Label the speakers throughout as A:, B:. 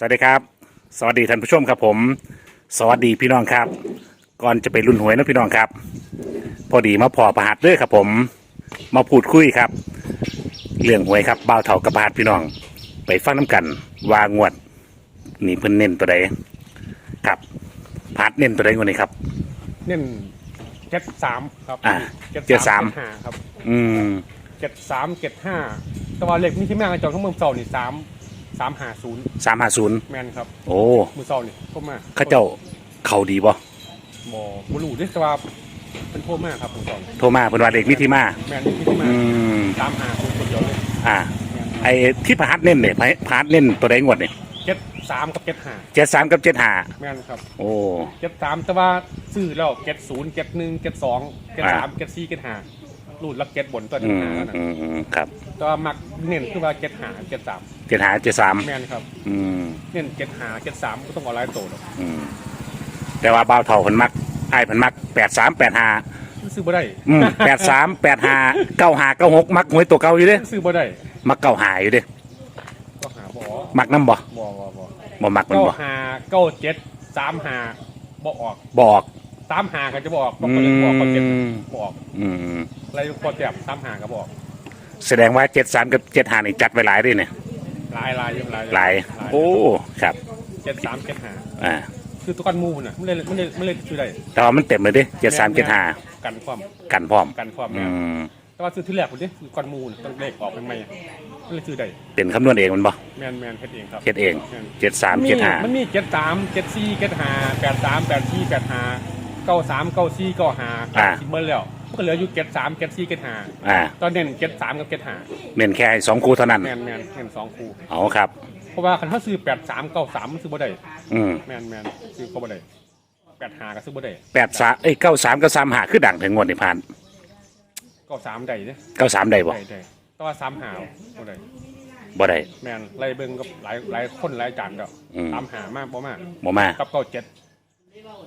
A: สวัสดีครับ สวัสดีท่านผู้ชมครับผม สวัสดีพี่น้องครับ ก่อนจะไปรุ่นหวยนะพี่น้องครับ พอดีมาพอประหัดเด้อครับผม มาพูดคุยครับ เรื่องหวยครับบ่าวเถากับประหัดพี่น้อง ไปฟังน้ำกันว่างวดนี่เพิ่นเน้นตัวใดครับประหัดเน้นตัวใดงวดนี้ครับ
B: เน่นเจ็ดสามครับ
A: อ่า
B: เจ็ด
A: เจ็ดสาม
B: ห้าครับ
A: อืม
B: เจ็ดสามเจ็ดห้าแต่ว่าเลขมีที่แม่งจองทั้งเมืองเซานี่สาม สามห้าศูนย์
A: สามห้าศูนย์
B: แมนครับ
A: โอ้
B: มือเซานี่โทรมา
A: เข้าเจ้าเขาดีบ่
B: บอบรูเด้แต่ว่าเป็นโทรมาครับมือเซานี่
A: โทรมาเพิ่นว่าเด็กมิถิมา
B: แมนมีที่มา
A: อืม
B: สามห้าศูนย์คนเดียวเลย
A: อ่า
B: แม่น
A: ไอ้ที่ประหัดเน้นเนี่ยประหัดเน้นตัวใดงวดเนี่ย
B: เจ็ดสามกับเจ็ดห้า
A: เจ็ดสามกับเจ็ดห้า
B: แมนครับ
A: โอ้
B: เจ็ดสามแต่ว่าซื้อแล้วเจ็ดศูนย์เจ็ดหนึ่งเจ็ดสองเจ็ดสามเจ็ดสี่เจ็ดห้ารูดลักเจ็ดบนตัว
A: อื
B: นี้
A: ม
B: ห้านะ
A: อืมอืมครับ
B: แต่ว่ามักเน้นคือว่าเจ็ดห้าเจ็ดสาม
A: เจ็ดห้าเจ็ดสาม
B: แมนครับ
A: อืม
B: เน้นเจ็ดห้าเจ็ดสามก็ต้องเอาไล่โตหรอก
A: อืมแต่ว่าบ่าวเท่าเพิ่นมักไอ้เพิ่นมักแปดสามแปดห้า
B: ซื้อบ่ได้
A: อืมแปดสามแปดห้าเก้าห้าเก้าหกมักหวยตัวเก่าอยู่เด้
B: ซื้อบ่ได้
A: มักเก้าหาอยู่เด้
B: ก็หาบ่
A: มักน้ำบ่
B: บ่บ่บ่
A: บ่มักมัน
B: เก้า
A: บ่
B: หาเก้าเจ็ดสามหาบ่ออก
A: บอก
B: สามหาก็จะบ่ออกต้องคนบอกเก้าเจ็ด
A: อืม
B: บ่ออก
A: อืม
B: อะไรพอแจ็บสามหาก็บ่ออก
A: แสดงว่าเจ็ดสามกับเจ็ดห้านี่จัดไว้หลายเด้วยเนี่ย
B: ห ลายหลายอยู่หลาย
A: หลายโอ้ครับ
B: เจ็ดสามเจ็ดหา
A: อ่า
B: คือตัวกันหมูน่ะมันเลยมันเลยมันเลยซื้อได้
A: แต่ว่ามันเต็มเลยเด้เจ็ดสามเจ็ดห้า
B: กันความ
A: กันพร้อม
B: กันความ
A: อื
B: แม่
A: ม
B: แต่ว่าซื้อที่แรกพุ่นดิคือกันหมูน่ะต้องเลขออกใหม่ๆมันเลยซื้อได้
A: เป็นคำนวณเองมันบ่
B: แม่นแม่นเฮ็ดเองครับ
A: เฮ็ดเอง
B: แม่น
A: เจ็ดสามเจ็ดห้า
B: มันมีเจ็ดสามเจ็ดสี่เจ็ดห้าแปดสามแปดสี่แปดห้าเก้าสามเก้าสี่เก้าห้าสิบเมื่อแล้ว ก็เหลืออยู่เจ็ดสามเจ็ดสี่เจ็ดห้า
A: อ่า
B: ตอนเด่นเจ็ดสามกับเจ็ดห้า
A: เน้นแค่สองคู่เท่านั้น
B: แมนแมนแมนสองคู่
A: เอาครับ
B: เพราะว่าคันเขาซื้อแปดสามเก้าสามมันซื้อบ่ได้
A: อืม
B: แมนแมนซื้อก็บ่ได้แปดห้าก็ซื้อบ่ได้
A: แปดสามเอ้ยเก้าสามกับสามหาคือดังถึงงวดนี่ผ่าน
B: เก้าสามได้เด้
A: เก้าสามได้บ่
B: ได้ได้แต่ว่าสามหาบ่ได้
A: บ่ได้
B: แมนไล่เบิ่งกับหลายหลายคนหลายจานก็
A: อืม
B: สามหามากบ่มาก
A: บ่มา
B: กับเก้าเจ็ด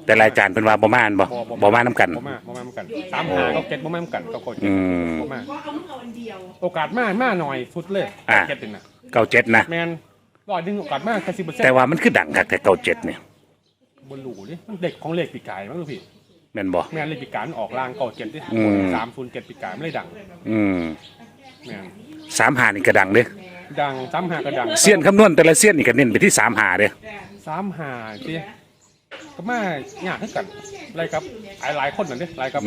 A: แต่รายจานเป็นว่าบ่มาอันบ่บ่มาน้ำกัน
B: บ่มากบ่มากเหมือนกันสามหาเก้าเจ็ดบ่มากเหมือนกันเก้าเก้าเจ็
A: อื
B: ด
A: ม
B: บ่มาก
C: ว่าเอามึงเอาอันเดียว
B: โอกาสมากมากหน่อยสุดเลย
A: อ่า
B: เจ็ดนึงน่ะ
A: เก้าเจ็ดนะ
B: แมนร้อยหนึงโอกาสมากแค่สิบเปอร์เซ็นต์
A: แต่ว่ามันคือดังคักแต่เก้าเจ็ดเนี่ย
B: บนหลูดิมันเด็กของเลขปีกายมั้งลูกพี่
A: แม่นบ่
B: แมนเลขปีกายมันออกล่างเก้าเจ็ดดิ
A: อืม
B: สามศูนย์เจ็ดปีกายไม่ได้ดัง
A: อืม
B: แมน
A: สามหานี่ก็ดังเด้
B: ดังสามหาก็ดัง
A: เสี้ยนคำนวณแต่ละเสี้ยนนี่ก็เน้นไปที่สามหาเด้
B: สามหาสิ ก็มายากให้กันอะไรครับหลายหลายคนนั่นดิหลายครับ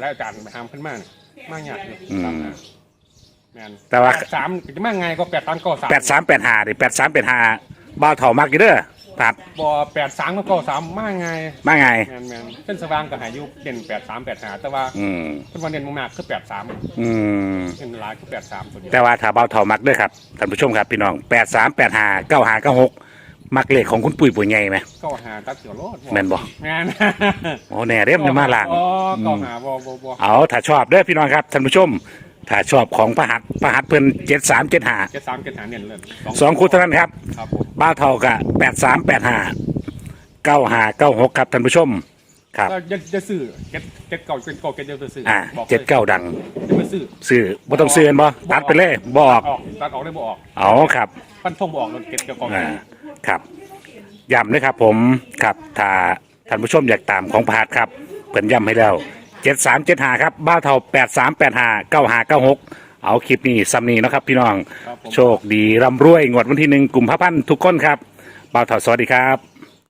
B: หลายอาจารย์ไปทำขึ้นมาเนี่ยมากยากเลยสามหาแมน
A: แต่ว่า
B: แปดสามจะมาไงก็แปดตังก็สาม
A: แปดสามแปดหาดิแปดสามแปดหาบ่าวเท่ามากอยู่เด้อผัด
B: บอแปดสามก็สามมาไง
A: มาไง
B: แมนแมนเส้นสว่างกับหายุเด่นแปดสามแปดหาแต่ว่า
A: อืม
B: เป็นวันเด่นมากๆคือแปดสาม
A: อืม
B: เด่นหลายคือแปดสามตัวเดียว
A: แต่ว่าถ้าเบาเท่ามักเด้วยครับท่านผู้ชมครับพี่น้องแปดสามแปดห้าเก้าห้าเก้าหก มักเลขของคุณปุ๋ยปุ๋ยไงไหม
B: ก็หาตัดเสียวโลด
A: แม่นบ่
B: แม่น
A: โอ้แน่เด้มนมาล่าง
B: อ๋อก็หาบ่บ่บ่
A: เอาถ้าชอบเด้อพี่น้องครับท่านผู้ชม ถ้าชอบของประหัตประหัตเพิ่นเจ็ดสามเจ็ดห้า
B: เจ็ดสามเจ็ดหาเนี่ยเลย
A: สองคู่เท่านั้นครับ
B: ครับผม
A: บ้าวเท่ากับแปดสามแปดห้าเก้าห้าเก้าหกครับท่านผู้ชมครับ
B: ก็จะจะซื้อเจ็ดเจ็ดเก่าเจ็ดเก่าเจ็ดเดียวจะซื้อ
A: อ่า
B: บอกลย
A: เจ็ดเก้าดัง
B: จะไม่ซื้อ
A: ซื้อบ่ต้องซื้อกันบ่ตัดไปเลยบออก
B: ออกตัดออกได้บ่ออก
A: เอาครับ
B: ปั้นทงบ่ออกมันเจ็ดเก้าเก่า
A: อ่า ครับย้ำนะครับผมครับถ้าท่านผู้ชมอยากตามของพาดครับเพิ่นย้ำให้แล้วเจ็ดสามเจ็ดห้าครับบ้าวเท่าแปดสามแปดห้าเก้าห้าเก้าหกเอาคลิปนี้ซ้ำนี้เนาะครับ พี่น้อง
B: ครับผม
A: โชคดีร่ำรวยงวดวันที่หนึ่งกลุ่มพระพันธ์ทุกคนครับบ่าวเท่าสวัสดีครับ